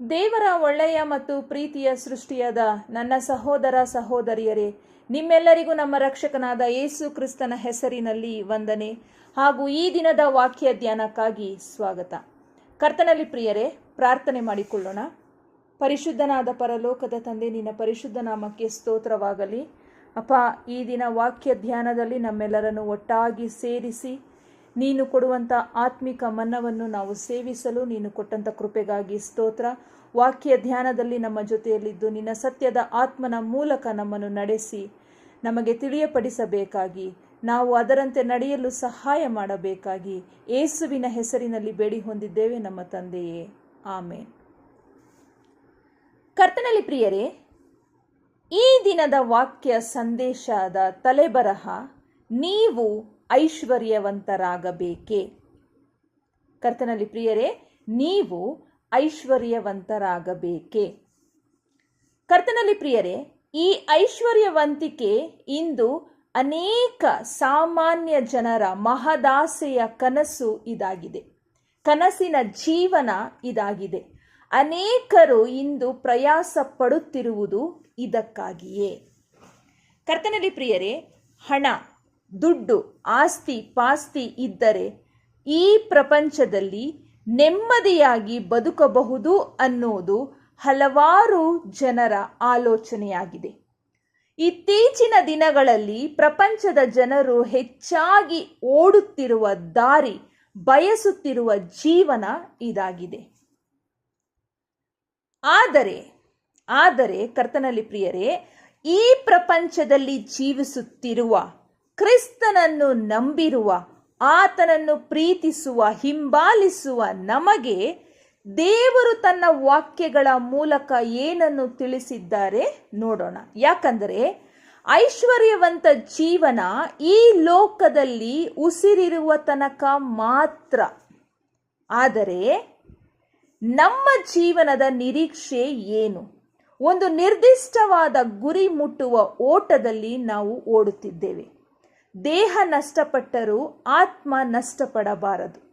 ದೇವರ ಒಳ್ಳೆಯ ಮತ್ತು ಪ್ರೀತಿಯ ಸೃಷ್ಟಿಯಾದ ನನ್ನ ಸಹೋದರ ಸಹೋದರಿಯರೇ, ನಿಮ್ಮೆಲ್ಲರಿಗೂ ನಮ್ಮ ರಕ್ಷಕನಾದ ಯೇಸು ಕ್ರಿಸ್ತನ ಹೆಸರಿನಲ್ಲಿ ವಂದನೆ ಹಾಗೂ ಈ ದಿನದ ವಾಕ್ಯ ಧ್ಯಾನಕ್ಕಾಗಿ ಸ್ವಾಗತ. ಕರ್ತನಲ್ಲಿ ಪ್ರಿಯರೇ, ಪ್ರಾರ್ಥನೆ ಮಾಡಿಕೊಳ್ಳೋಣ. ಪರಿಶುದ್ಧನಾದ ಪರಲೋಕದ ತಂದೆ, ನಿನ್ನ ಪರಿಶುದ್ಧ ನಾಮಕ್ಕೆ ಸ್ತೋತ್ರವಾಗಲಿ. ಅಪ್ಪ, ಈ ದಿನ ವಾಕ್ಯ ಧ್ಯಾನದಲ್ಲಿ ನಮ್ಮೆಲ್ಲರನ್ನು ಒಟ್ಟಾಗಿ ಸೇರಿಸಿ ನೀನು ಕೊಡುವಂಥ ಆತ್ಮಿಕ ಮನ್ನವನ್ನು ನಾವು ಸೇವಿಸಲು ನೀನು ಕೊಟ್ಟಂಥ ಕೃಪೆಗಾಗಿ ಸ್ತೋತ್ರ. ವಾಕ್ಯ ಧ್ಯಾನದಲ್ಲಿ ನಮ್ಮ ಜೊತೆಯಲ್ಲಿದ್ದು ನಿನ್ನ ಸತ್ಯದ ಆತ್ಮನ ಮೂಲಕ ನಮ್ಮನ್ನು ನಡೆಸಿ, ನಮಗೆ ತಿಳಿಯಪಡಿಸಬೇಕಾಗಿ, ನಾವು ಅದರಂತೆ ನಡೆಯಲು ಸಹಾಯ ಮಾಡಬೇಕಾಗಿ ಏಸುವಿನ ಹೆಸರಿನಲ್ಲಿ ಬೇಡಿ ಹೊಂದಿದ್ದೇವೆ ನಮ್ಮ ತಂದೆಯೇ. ಆಮೇನ್. ಕರ್ತನಲ್ಲಿ ಪ್ರಿಯರೇ, ಈ ದಿನದ ವಾಕ್ಯ ಸಂದೇಶದ ತಲೆಬರಹ, ನೀವು ಐಶ್ವರ್ಯವಂತರಾಗಬೇಕೇ? ಕರ್ತನಲ್ಲಿ ಪ್ರಿಯರೇ, ನೀವು ಐಶ್ವರ್ಯವಂತರಾಗಬೇಕೇ? ಕರ್ತನಲ್ಲಿ ಪ್ರಿಯರೇ, ಈ ಐಶ್ವರ್ಯವಂತಿಕೆ ಇಂದು ಅನೇಕ ಸಾಮಾನ್ಯ ಜನರ ಮಹದಾಸೆಯ ಕನಸು ಇದಾಗಿದೆ. ಕನಸಿನ ಜೀವನ ಇದಾಗಿದೆ. ಅನೇಕರು ಇಂದು ಪ್ರಯಾಸ ಪಡುತ್ತಿರುವುದು ಇದಕ್ಕಾಗಿಯೇ. ಕರ್ತನಲ್ಲಿ ಪ್ರಿಯರೇ, ಹಣ ದುಡ್ಡು, ಆಸ್ತಿ, ಪಾಸ್ತಿ ಇದ್ದರೆ ಈ ಪ್ರಪಂಚದಲ್ಲಿ ನೆಮ್ಮದಿಯಾಗಿ ಬದುಕಬಹುದು ಅನ್ನೋದು ಹಲವಾರು ಜನರ ಆಲೋಚನೆಯಾಗಿದೆ. ಇತ್ತೀಚಿನ ದಿನಗಳಲ್ಲಿ ಪ್ರಪಂಚದ ಜನರು ಹೆಚ್ಚಾಗಿ ಓಡುತ್ತಿರುವ ದಾರಿ, ಬಯಸುತ್ತಿರುವ ಜೀವನ ಇದಾಗಿದೆ. ಆದರೆ ಆದರೆ ಕರ್ತನಲ್ಲಿ ಪ್ರಿಯರೇ, ಈ ಪ್ರಪಂಚದಲ್ಲಿ ಜೀವಿಸುತ್ತಿರುವ ಕ್ರಿಸ್ತನನ್ನು ನಂಬಿರುವ, ಆತನನ್ನು ಪ್ರೀತಿಸುವ, ಹಿಂಬಾಲಿಸುವ ನಮಗೆ ದೇವರು ತನ್ನ ವಾಕ್ಯಗಳ ಮೂಲಕ ಏನನ್ನು ತಿಳಿಸಿದ್ದಾರೆ ನೋಡೋಣ. ಯಾಕಂದರೆ ಐಶ್ವರ್ಯವಂತ ಜೀವನ ಈ ಲೋಕದಲ್ಲಿ ಉಸಿರಿರುವ ತನಕ ಮಾತ್ರ. ಆದರೆ ನಮ್ಮ ಜೀವನದ ನಿರೀಕ್ಷೆ ಏನು? ಒಂದು ನಿರ್ದಿಷ್ಟವಾದ ಗುರಿ ಮುಟ್ಟುವ ಓಟದಲ್ಲಿ ನಾವು ಓಡುತ್ತಿದ್ದೇವೆ. ದೇಹ ನಷ್ಟಪಟ್ಟರೂ ಆತ್ಮ ನಷ್ಟಪಡಬಾರದು.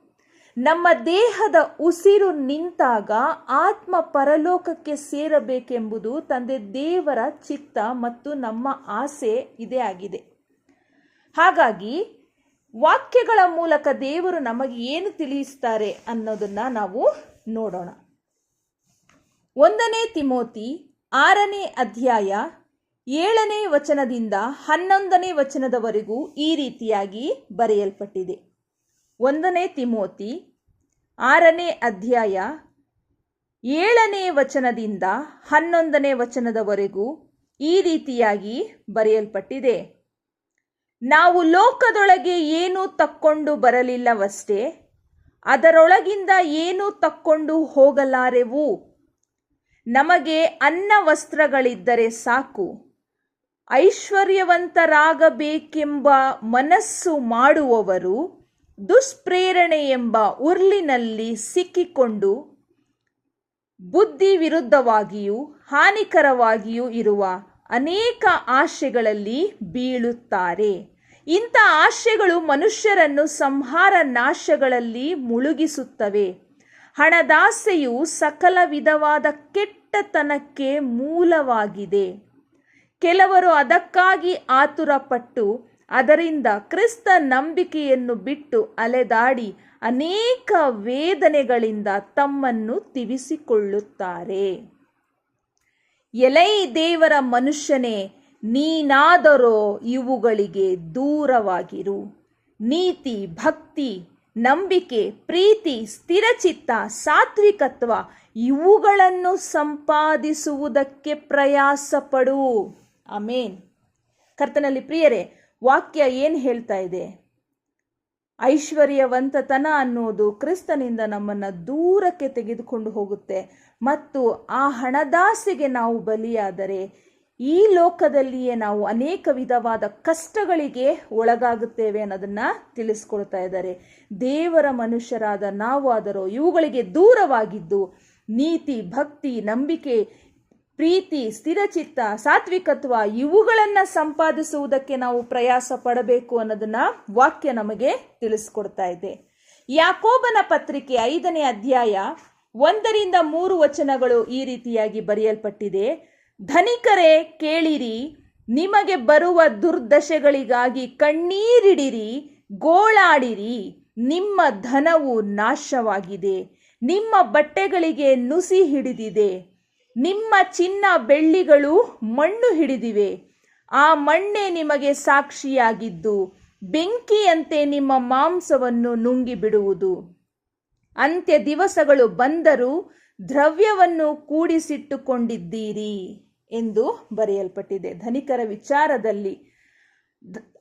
ನಮ್ಮ ದೇಹದ ಉಸಿರು ನಿಂತಾಗ ಆತ್ಮ ಪರಲೋಕಕ್ಕೆ ಸೇರಬೇಕೆಂಬುದು ತಂದೆ ದೇವರ ಚಿತ್ತ ಮತ್ತು ನಮ್ಮ ಆಸೆ ಇದೇ ಆಗಿದೆ. ಹಾಗಾಗಿ ವಾಕ್ಯಗಳ ಮೂಲಕ ದೇವರು ನಮಗೆ ಏನು ತಿಳಿಸ್ತಾರೆ ಅನ್ನೋದನ್ನ ನಾವು ನೋಡೋಣ. ಒಂದನೇ ತಿಮೋತಿ ಆರನೇ ಅಧ್ಯಾಯ ಏಳನೇ ವಚನದಿಂದ ಹನ್ನೊಂದನೇ ವಚನದವರೆಗೂ ಈ ರೀತಿಯಾಗಿ ಬರೆಯಲ್ಪಟ್ಟಿದೆ. ಒಂದನೇ ತಿಮೋತಿ ಆರನೇ ಅಧ್ಯಾಯ ಏಳನೇ ವಚನದಿಂದ ಹನ್ನೊಂದನೇ ವಚನದವರೆಗೂ ಈ ರೀತಿಯಾಗಿ ಬರೆಯಲ್ಪಟ್ಟಿದೆ. ನಾವು ಲೋಕದೊಳಗೆ ಏನೂ ತಕ್ಕೊಂಡು ಬರಲಿಲ್ಲವಷ್ಟೇ, ಅದರೊಳಗಿಂದ ಏನೂ ತಕ್ಕೊಂಡು ಹೋಗಲಾರೆವು? ನಮಗೆ ಅನ್ನ ವಸ್ತ್ರಗಳಿದ್ದರೆ ಸಾಕು. ಐಶ್ವರ್ಯವಂತರಾಗಬೇಕೆಂಬ ಮನಸ್ಸು ಮಾಡುವವರು ದುಷ್ಪ್ರೇರಣೆ ಎಂಬ ಉರ್ಲಿನಲ್ಲಿ ಸಿಕ್ಕಿಕೊಂಡು ಬುದ್ಧಿ ವಿರುದ್ಧವಾಗಿಯೂ ಹಾನಿಕರವಾಗಿಯೂ ಇರುವ ಅನೇಕ ಆಶೆಗಳಲ್ಲಿ ಬೀಳುತ್ತಾರೆ. ಇಂಥ ಆಶೆಗಳು ಮನುಷ್ಯರನ್ನು ಸಂಹಾರ ನಾಶಗಳಲ್ಲಿ ಮುಳುಗಿಸುತ್ತವೆ. ಹಣದಾಸೆಯು ಸಕಲ ವಿಧವಾದ ಕೆಟ್ಟತನಕ್ಕೆ ಮೂಲವಾಗಿದೆ. ಕೆಲವರು ಅದಕ್ಕಾಗಿ ಆತುರಪಟ್ಟು ಅದರಿಂದ ಕ್ರಿಸ್ತ ನಂಬಿಕೆಯನ್ನು ಬಿಟ್ಟು ಅಲೆದಾಡಿ ಅನೇಕ ವೇದನೆಗಳಿಂದ ತಮ್ಮನ್ನು ತಿವಿಸಿಕೊಳ್ಳುತ್ತಾರೆ. ಎಲೈ ದೇವರ ಮನುಷ್ಯನೇ, ನೀನಾದರೋ ಇವುಗಳಿಗೆ ದೂರವಾಗಿರು. ನೀತಿ, ಭಕ್ತಿ, ನಂಬಿಕೆ, ಪ್ರೀತಿ, ಸ್ಥಿರಚಿತ್ತ, ಸಾತ್ವಿಕತ್ವ ಇವುಗಳನ್ನು ಸಂಪಾದಿಸುವುದಕ್ಕೆ ಪ್ರಯಾಸ ಪಡು ಅಮೇನ್ ಕರ್ತನಲ್ಲಿ ಪ್ರಿಯರೇ, ವಾಕ್ಯ ಏನು ಹೇಳ್ತಾ ಇದೆ? ಐಶ್ವರ್ಯವಂತತನ ಅನ್ನೋದು ಕ್ರಿಸ್ತನಿಂದ ನಮ್ಮನ್ನು ದೂರಕ್ಕೆ ತೆಗೆದುಕೊಂಡು ಹೋಗುತ್ತೆ. ಮತ್ತು ಆ ಹಣದಾಸೆಗೆ ನಾವು ಬಲಿಯಾದರೆ ಈ ಲೋಕದಲ್ಲಿಯೇ ನಾವು ಅನೇಕ ವಿಧವಾದ ಕಷ್ಟಗಳಿಗೆ ಒಳಗಾಗುತ್ತೇವೆ ಅನ್ನೋದನ್ನ ತಿಳಿಸ್ಕೊಳ್ತಾ ಇದ್ದಾರೆ. ದೇವರ ಮನುಷ್ಯರಾದ ನಾವು ಆದರೂ ಇವುಗಳಿಗೆ ದೂರವಾಗಿದ್ದು ನೀತಿ, ಭಕ್ತಿ, ನಂಬಿಕೆ ಪ್ರೀತಿ, ಸ್ಥಿರಚಿತ್ತ, ಸಾತ್ವಿಕತ್ವ ಇವುಗಳನ್ನು ಸಂಪಾದಿಸುವುದಕ್ಕೆ ನಾವು ಪ್ರಯಾಸ ಪಡಬೇಕು ಅನ್ನೋದನ್ನ ವಾಕ್ಯ ನಮಗೆ ತಿಳಿಸ್ಕೊಡ್ತಾ ಇದೆ. ಯಾಕೋಬನ ಪತ್ರಿಕೆ ಐದನೇ ಅಧ್ಯಾಯ ಒಂದರಿಂದ ಮೂರು ವಚನಗಳು ಈ ರೀತಿಯಾಗಿ ಬರೆಯಲ್ಪಟ್ಟಿದೆ. ಧನಿಕರೇ, ಕೇಳಿರಿ, ನಿಮಗೆ ಬರುವ ದುರ್ದಶೆಗಳಿಗಾಗಿ ಕಣ್ಣೀರಿಡಿರಿ, ಗೋಳಾಡಿರಿ, ನಿಮ್ಮ ಧನವು ನಾಶವಾಗಿದೆ, ನಿಮ್ಮ ಬಟ್ಟೆಗಳಿಗೆ ನುಸಿ ಹಿಡಿದಿದೆ. ನಿಮ್ಮ ಚಿನ್ನ ಬೆಳ್ಳಿಗಳು ಮಣ್ಣು ಹಿಡಿದಿವೆ. ಆ ಮಣ್ಣೆ ನಿಮಗೆ ಸಾಕ್ಷಿಯಾಗಿದ್ದು, ಬೆಂಕಿಯಂತೆ ನಿಮ್ಮ ಮಾಂಸವನ್ನು ನುಂಗಿ ಬಿಡುವುದು ಅಂತ್ಯ ದಿವಸಗಳು ಬಂದರೂ ದ್ರವ್ಯವನ್ನು ಕೂಡಿಸಿಟ್ಟುಕೊಂಡಿದ್ದೀರಿ ಎಂದು ಬರೆಯಲ್ಪಟ್ಟಿದೆ. ಧನಿಕರ ವಿಚಾರದಲ್ಲಿ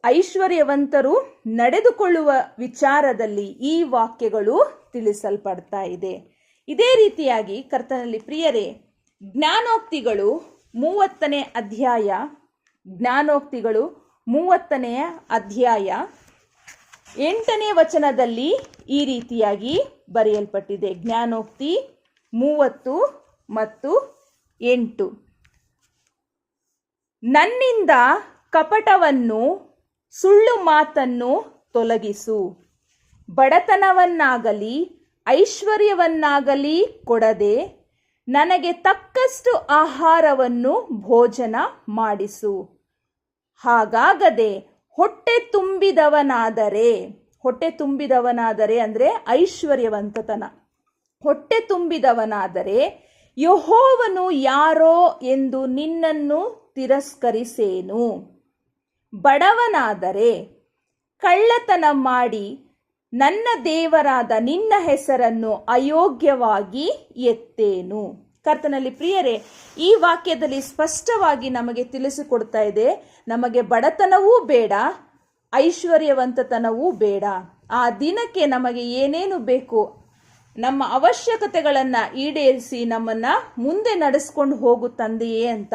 ಐಶ್ವರ್ಯವಂತರು ನಡೆದುಕೊಳ್ಳುವ ವಿಚಾರದಲ್ಲಿ ಈ ವಾಕ್ಯಗಳು ತಿಳಿಸಲ್ಪಡ್ತಾ ಇದೆ. ಇದೇ ರೀತಿಯಾಗಿ ಕರ್ತನಲ್ಲಿ ಪ್ರಿಯರೇ ಜ್ಞಾನೋಕ್ತಿಗಳು ಮೂವತ್ತನೇ ಅಧ್ಯಾಯ. ಜ್ಞಾನೋಕ್ತಿಗಳು ಮೂವತ್ತನೆಯ ಅಧ್ಯಾಯ. ಎಂಟನೇ ವಚನದಲ್ಲಿ ಈ ರೀತಿಯಾಗಿ ಬರೆಯಲ್ಪಟ್ಟಿದೆ. ಜ್ಞಾನೋಕ್ತಿ ಮೂವತ್ತು ಮತ್ತು ಎಂಟು. ನನ್ನಿಂದ ಕಪಟವನ್ನು, ಸುಳ್ಳು ಮಾತನ್ನು ತೊಲಗಿಸು. ಬಡತನವನ್ನಾಗಲಿ, ಐಶ್ವರ್ಯವನ್ನಾಗಲಿ ಕೊಡದೆ ನನಗೆ ತಕ್ಕಷ್ಟು ಆಹಾರವನ್ನು ಭೋಜನ ಮಾಡಿಸು. ಹಾಗಾಗದೆ ಹೊಟ್ಟೆ ತುಂಬಿದವನಾದರೆ ಹೊಟ್ಟೆ ತುಂಬಿದವನಾದರೆ ಅಂದರೆ ಐಶ್ವರ್ಯವಂತತನ. ಹೊಟ್ಟೆ ತುಂಬಿದವನಾದರೆ ಯಹೋವನು ಯಾರೋ ಎಂದು ನಿನ್ನನ್ನು ತಿರಸ್ಕರಿಸೇನು. ಬಡವನಾದರೆ ಕಳ್ಳತನ ಮಾಡಿ ನನ್ನ ದೇವರಾದ ನಿನ್ನ ಹೆಸರನ್ನು ಅಯೋಗ್ಯವಾಗಿ ಎತ್ತೇನು. ಕರ್ತನಲ್ಲಿ ಪ್ರಿಯರೇ, ಈ ವಾಕ್ಯದಲ್ಲಿ ಸ್ಪಷ್ಟವಾಗಿ ನಮಗೆ ತಿಳಿಸಿಕೊಡ್ತಾ ಇದೆ, ನಮಗೆ ಬಡತನವೂ ಬೇಡ, ಐಶ್ವರ್ಯವಂತತನವೂ ಬೇಡ. ಆ ದಿನಕ್ಕೆ ನಮಗೆ ಏನೇನು ಬೇಕು, ನಮ್ಮ ಅವಶ್ಯಕತೆಗಳನ್ನು ಈಡೇರಿಸಿ ನಮ್ಮನ್ನ ಮುಂದೆ ನಡೆಸ್ಕೊಂಡು ಹೋಗು ತಂದೆಯೇ ಅಂತ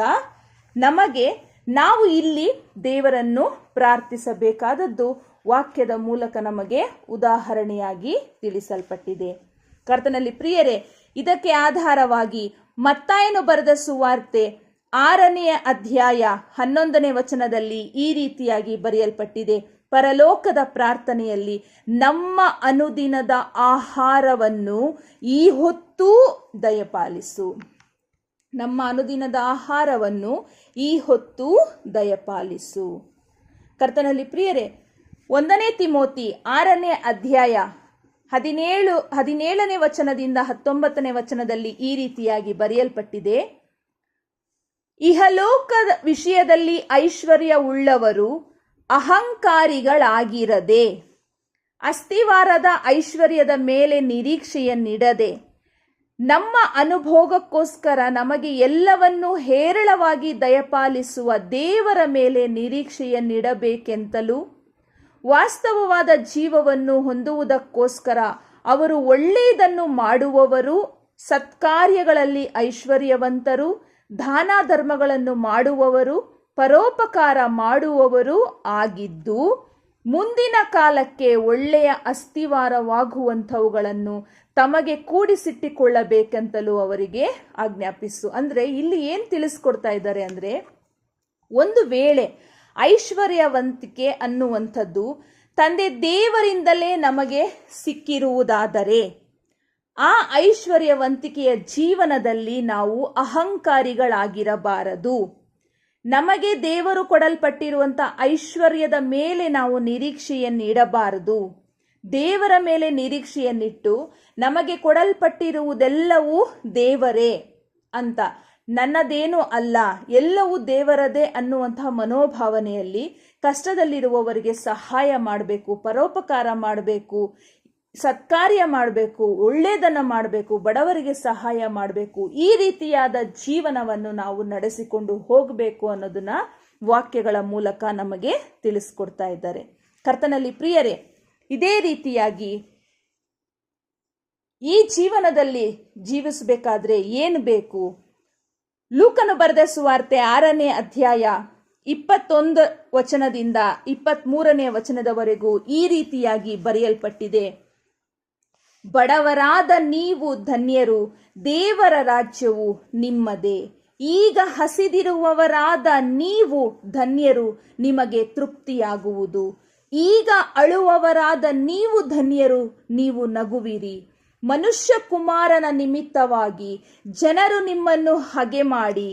ನಮಗೆ ನಾವು ಇಲ್ಲಿ ದೇವರನ್ನು ಪ್ರಾರ್ಥಿಸಬೇಕಾದದ್ದು. ವಾಕ್ಯದ ಮೂಲಕ ನಮಗೆ ಉದಾಹರಣೆಯಾಗಿ ತಿಳಿಸಲ್ಪಟ್ಟಿದೆ. ಕರ್ತನಲ್ಲಿ ಪ್ರಿಯರೇ, ಇದಕ್ಕೆ ಆಧಾರವಾಗಿ ಮತ್ತಾಯನು ಬರೆದ ಸುವಾರ್ತೆ ಆರನೆಯ ಅಧ್ಯಾಯ ಹನ್ನೊಂದನೇ ವಚನದಲ್ಲಿ ಈ ರೀತಿಯಾಗಿ ಬರೆಯಲ್ಪಟ್ಟಿದೆ. ಪರಲೋಕದ ಪ್ರಾರ್ಥನೆಯಲ್ಲಿ ನಮ್ಮ ಅನುದಿನದ ಆಹಾರವನ್ನು ಈ ಹೊತ್ತೂ ದಯಪಾಲಿಸು. ನಮ್ಮ ಅನುದಿನದ ಆಹಾರವನ್ನು ಈ ಹೊತ್ತು ದಯಪಾಲಿಸು. ಕರ್ತನಲ್ಲಿ ಪ್ರಿಯರೇ ಒಂದನೇ ತಿಮೋತಿ ಆರನೇ ಅಧ್ಯಾಯ ಹದಿನೇಳು, ಹದಿನೇಳನೇ ವಚನದಿಂದ ಹತ್ತೊಂಬತ್ತನೇ ವಚನದಲ್ಲಿ ಈ ರೀತಿಯಾಗಿ ಬರೆಯಲ್ಪಟ್ಟಿದೆ. ಇಹಲೋಕದ ವಿಷಯದಲ್ಲಿ ಐಶ್ವರ್ಯ ಉಳ್ಳವರು ಅಹಂಕಾರಿಗಳಾಗಿರದೆ ಅಸ್ಥಿವಾರದ ಐಶ್ವರ್ಯದ ಮೇಲೆ ನಿರೀಕ್ಷೆಯನ್ನಿಡದೆ, ನಮ್ಮ ಅನುಭೋಗಕ್ಕೋಸ್ಕರ ನಮಗೆ ಎಲ್ಲವನ್ನೂ ಹೇರಳವಾಗಿ ದಯಪಾಲಿಸುವ ದೇವರ ಮೇಲೆ ನಿರೀಕ್ಷೆಯನ್ನಿಡಬೇಕೆಂತಲೂ ವಾಸ್ತವವಾದ ಜೀವವನ್ನು ಹೊಂದುವುದಕ್ಕೋಸ್ಕರ ಅವರು ಒಳ್ಳೆಯದನ್ನು ಮಾಡುವವರು, ಸತ್ಕಾರ್ಯಗಳಲ್ಲಿ ಐಶ್ವರ್ಯವಂತರು, ದಾನ ಧರ್ಮಗಳನ್ನು ಮಾಡುವವರು, ಪರೋಪಕಾರ ಮಾಡುವವರು ಆಗಿದ್ದು, ಮುಂದಿನ ಕಾಲಕ್ಕೆ ಒಳ್ಳೆಯ ಅಸ್ಥಿವಾರವಾಗುವಂಥವುಗಳನ್ನು ತಮಗೆ ಕೂಡಿಸಿಟ್ಟಿಕೊಳ್ಳಬೇಕೆಂತಲೂ ಅವರಿಗೆ ಆಜ್ಞಾಪಿಸು. ಅಂದರೆ ಇಲ್ಲಿ ಏನು ತಿಳಿಸ್ಕೊಡ್ತಾ ಇದ್ದಾರೆ ಅಂದರೆ, ಒಂದು ವೇಳೆ ಐಶ್ವರ್ಯವಂತಿಕೆ ಅನ್ನುವಂಥದ್ದು ತಂದೆ ದೇವರಿಂದಲೇ ನಮಗೆ ಸಿಕ್ಕಿರುವುದಾದರೆ ಆ ಐಶ್ವರ್ಯವಂತಿಕೆಯ ಜೀವನದಲ್ಲಿ ನಾವು ಅಹಂಕಾರಿಗಳಾಗಿರಬಾರದು. ನಮಗೆ ದೇವರು ಕೊಡಲ್ಪಟ್ಟಿರುವಂಥ ಐಶ್ವರ್ಯದ ಮೇಲೆ ನಾವು ನಿರೀಕ್ಷೆಯನ್ನಿಡಬಾರದು ದೇವರ ಮೇಲೆ ನಿರೀಕ್ಷೆಯನ್ನಿಟ್ಟು ನಮಗೆ ಕೊಡಲ್ಪಟ್ಟಿರುವುದೆಲ್ಲವೂ ದೇವರೇ ಅಂತ ನನ್ನದೇನೂ ಅಲ್ಲ, ಎಲ್ಲವೂ ದೇವರದೇ ಅನ್ನುವಂತಹ ಮನೋಭಾವನೆಯಲ್ಲಿ ಕಷ್ಟದಲ್ಲಿರುವವರಿಗೆ ಸಹಾಯ ಮಾಡಬೇಕು, ಪರೋಪಕಾರ ಮಾಡಬೇಕು, ಸತ್ಕಾರ್ಯ ಮಾಡಬೇಕು, ಒಳ್ಳೆಯದನ್ನು ಮಾಡಬೇಕು, ಬಡವರಿಗೆ ಸಹಾಯ ಮಾಡಬೇಕು, ಈ ರೀತಿಯಾದ ಜೀವನವನ್ನು ನಾವು ನಡೆಸಿಕೊಂಡು ಹೋಗಬೇಕು ಅನ್ನೋದನ್ನ ವಾಕ್ಯಗಳ ಮೂಲಕ ನಮಗೆ ತಿಳಿಸ್ಕೊಡ್ತಾ ಇದ್ದಾರೆ. ಕರ್ತನಲ್ಲಿ ಪ್ರಿಯರೇ, ಇದೇ ರೀತಿಯಾಗಿ ಈ ಜೀವನದಲ್ಲಿ ಜೀವಿಸಬೇಕಾದ್ರೆ ಏನು ಬೇಕು? ಲೂಕನು ಬರೆದ ಸುವಾರ್ತೆ ಆರನೇ ಅಧ್ಯಾಯ ಇಪ್ಪತ್ತೊಂದು ವಚನದಿಂದ ಇಪ್ಪತ್ಮೂರನೇ ವಚನದವರೆಗೂ ಈ ರೀತಿಯಾಗಿ ಬರೆಯಲ್ಪಟ್ಟಿದೆ. ಬಡವರಾದ ನೀವು ಧನ್ಯರು, ದೇವರ ರಾಜ್ಯವು ನಿಮ್ಮದೇ. ಈಗ ಹಸಿದಿರುವವರಾದ ನೀವು ಧನ್ಯರು, ನಿಮಗೆ ತೃಪ್ತಿಯಾಗುವುದು. ಈಗ ಅಳುವವರಾದ ನೀವು ಧನ್ಯರು, ನೀವು ನಗುವಿರಿ. ಮನುಷ್ಯ ಕುಮಾರನ ನಿಮಿತ್ತವಾಗಿ ಜನರು ನಿಮ್ಮನ್ನು ಹಗೆ ಮಾಡಿ,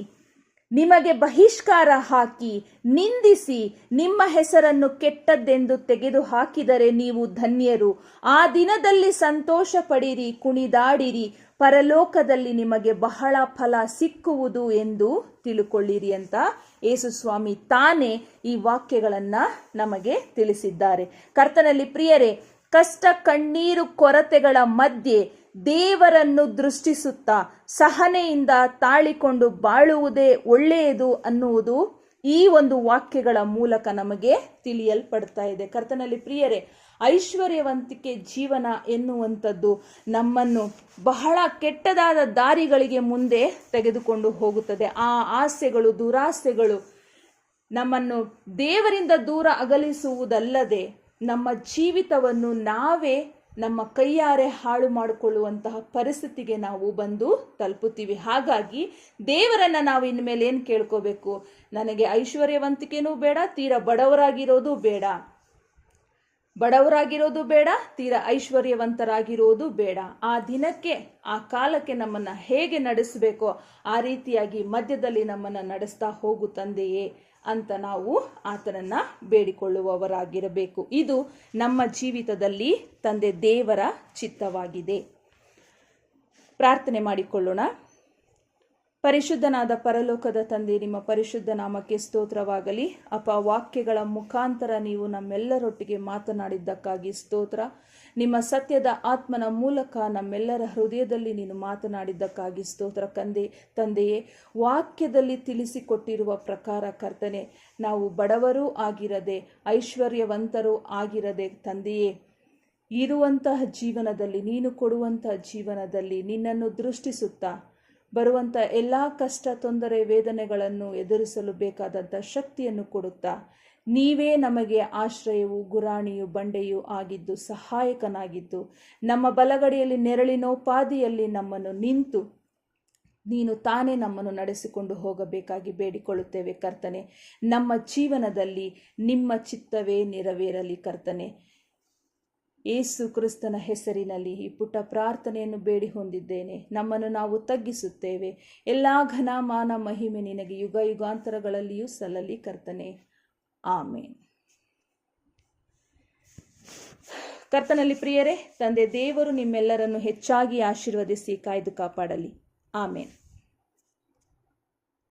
ನಿಮಗೆ ಬಹಿಷ್ಕಾರ ಹಾಕಿ, ನಿಂದಿಸಿ, ನಿಮ್ಮ ಹೆಸರನ್ನು ಕೆಟ್ಟದ್ದೆಂದು ತೆಗೆದು ಹಾಕಿದರೆ ನೀವು ಧನ್ಯರು. ಆ ದಿನದಲ್ಲಿ ಸಂತೋಷ ಪಡಿರಿ ಕುಣಿದಾಡಿರಿ. ಪರಲೋಕದಲ್ಲಿ ನಿಮಗೆ ಬಹಳ ಫಲ ಸಿಕ್ಕುವುದು ಎಂದು ತಿಳುಕೊಳ್ಳಿರಿ ಅಂತ ಯೇಸುಸ್ವಾಮಿ ತಾನೇ ಈ ವಾಕ್ಯಗಳನ್ನು ನಮಗೆ ತಿಳಿಸಿದ್ದಾರೆ. ಕರ್ತನಲ್ಲಿ ಪ್ರಿಯರೇ ಕಷ್ಟ ಕಣ್ಣೀರು ಕೊರತೆಗಳ ಮಧ್ಯೆ ದೇವರನ್ನು ದೃಷ್ಟಿಸುತ್ತಾ ಸಹನೆಯಿಂದ ತಾಳಿಕೊಂಡು ಬಾಳುವುದೇ ಒಳ್ಳೆಯದು ಅನ್ನುವುದು ಈ ಒಂದು ವಾಕ್ಯಗಳ ಮೂಲಕ ನಮಗೆ ತಿಳಿಯಲ್ಪಡ್ತಾ ಇದೆ. ಕರ್ತನಲ್ಲಿ ಪ್ರಿಯರೇ, ಐಶ್ವರ್ಯವಂತಿಕೆ ಜೀವನ ಎನ್ನುವಂಥದ್ದು ನಮ್ಮನ್ನು ಬಹಳ ಕೆಟ್ಟದಾದ ದಾರಿಗಳಿಗೆ ಮುಂದೆ ತೆಗೆದುಕೊಂಡು ಹೋಗುತ್ತದೆ. ಆ ಆಸೆಗಳು, ದುರಾಸೆಗಳು ನಮ್ಮನ್ನು ದೇವರಿಂದ ದೂರ ಅಗಲಿಸುವುದಲ್ಲದೆ ನಮ್ಮ ಜೀವಿತವನ್ನು ನಾವೇ ನಮ್ಮ ಕೈಯಾರೆ ಹಾಳು ಮಾಡಿಕೊಳ್ಳುವಂತಹ ಪರಿಸ್ಥಿತಿಗೆ ನಾವು ಬಂದು ತಲುಪುತ್ತೀವಿ. ಹಾಗಾಗಿ ದೇವರನ್ನ ನಾವು ಇನ್ಮೇಲೆ ಏನು ಕೇಳ್ಕೋಬೇಕು? ನನಗೆ ಐಶ್ವರ್ಯವಂತಿಕೆನೂ ಬೇಡ, ತೀರ ಬಡವರಾಗಿರೋದು ಬೇಡ. ಬಡವರಾಗಿರೋದು ಬೇಡ, ತೀರ ಐಶ್ವರ್ಯವಂತರಾಗಿರೋದು ಬೇಡ. ಆ ದಿನಕ್ಕೆ, ಆ ಕಾಲಕ್ಕೆ ನಮ್ಮನ್ನು ಹೇಗೆ ನಡೆಸಬೇಕೋ ಆ ರೀತಿಯಾಗಿ ಮಧ್ಯದಲ್ಲಿ ನಮ್ಮನ್ನು ನಡೆಸ್ತಾ ಹೋಗು ತಂದೆಯೇ. ಅಂತ ನಾವು ಆತನನ್ನ ಬೇಡಿಕೊಳ್ಳುವವರಾಗಿರಬೇಕು. ಇದು ನಮ್ಮ ಜೀವಿತದಲ್ಲಿ ತಂದೆ ದೇವರ ಚಿತ್ತವಾಗಿದೆ. ಪ್ರಾರ್ಥನೆ ಮಾಡಿಕೊಳ್ಳೋಣ. ಪರಿಶುದ್ಧನಾದ ಪರಲೋಕದ ತಂದೆ, ನಿಮ್ಮ ಪರಿಶುದ್ಧ ನಾಮಕ್ಕೆ ಸ್ತೋತ್ರವಾಗಲಿ. ಅಪ ವಾಕ್ಯಗಳ ಮುಖಾಂತರ ನೀವು ನಮ್ಮೆಲ್ಲರೊಟ್ಟಿಗೆ ಮಾತನಾಡಿದ್ದಕ್ಕಾಗಿ ಸ್ತೋತ್ರ. ನಿಮ್ಮ ಸತ್ಯದ ಆತ್ಮನ ಮೂಲಕ ನಮ್ಮೆಲ್ಲರ ಹೃದಯದಲ್ಲಿ ನೀನು ಮಾತನಾಡಿದ್ದಕ್ಕಾಗಿ ಸ್ತೋತ್ರ. ಕಂದೆ, ತಂದೆಯೇ, ವಾಕ್ಯದಲ್ಲಿ ತಿಳಿಸಿಕೊಟ್ಟಿರುವ ಪ್ರಕಾರ ಕರ್ತನೆ, ನಾವು ಬಡವರೂ ಆಗಿರದೆ, ಐಶ್ವರ್ಯವಂತರೂ ಆಗಿರದೆ, ತಂದೆಯೇ, ಇರುವಂತಹ ಜೀವನದಲ್ಲಿ, ನೀನು ಕೊಡುವಂತಹ ಜೀವನದಲ್ಲಿ ನಿನ್ನನ್ನು ದೃಷ್ಟಿಸುತ್ತಾ ಬರುವಂಥ ಎಲ್ಲ ಕಷ್ಟ, ತೊಂದರೆ, ವೇದನೆಗಳನ್ನು ಎದುರಿಸಲು ಬೇಕಾದಂಥ ಶಕ್ತಿಯನ್ನು ಕೊಡುತ್ತಾ, ನೀವೇ ನಮಗೆ ಆಶ್ರಯವು, ಗುರಾಣಿಯು, ಬಂಡೆಯೂ ಆಗಿದ್ದು ಸಹಾಯಕನಾಗಿದ್ದು, ನಮ್ಮ ಬಲಗಡೆಯಲ್ಲಿ ನೆರಳಿನೋಪಾದಿಯಲ್ಲಿ ನಮ್ಮನ್ನು ನಿಂತು ನೀನು ತಾನೇ ನಮ್ಮನ್ನು ನಡೆಸಿಕೊಂಡು ಹೋಗಬೇಕಾಗಿ ಬೇಡಿಕೊಳ್ಳುತ್ತೇವೆ ಕರ್ತನೆ. ನಮ್ಮ ಜೀವನದಲ್ಲಿ ನಿಮ್ಮ ಚಿತ್ತವೇ ನೆರವೇರಲಿ ಕರ್ತನೆ. ಏಸು ಕ್ರಿಸ್ತನ ಹೆಸರಿನಲ್ಲಿ ಈ ಪುಟ್ಟ ಪ್ರಾರ್ಥನೆಯನ್ನು ಬೇಡಿ ಹೊಂದಿದ್ದೇನೆ ನಮ್ಮನ್ನು ನಾವು ತಗ್ಗಿಸುತ್ತೇವೆ. ಎಲ್ಲ ಘನಮಾನ ಮಹಿಮೆ ನಿನಗೆ ಯುಗ ಯುಗಾಂತರಗಳಲ್ಲಿಯೂ ಸಲ್ಲಲಿ ಕರ್ತನೆ. ಆಮೇನ್. ಕರ್ತನಲ್ಲಿ ಪ್ರಿಯರೇ, ತಂದೆ ದೇವರು ನಿಮ್ಮೆಲ್ಲರನ್ನು ಹೆಚ್ಚಾಗಿ ಆಶೀರ್ವದಿಸಿ ಕಾಯ್ದು ಕಾಪಾಡಲಿ. ಆಮೇನ್.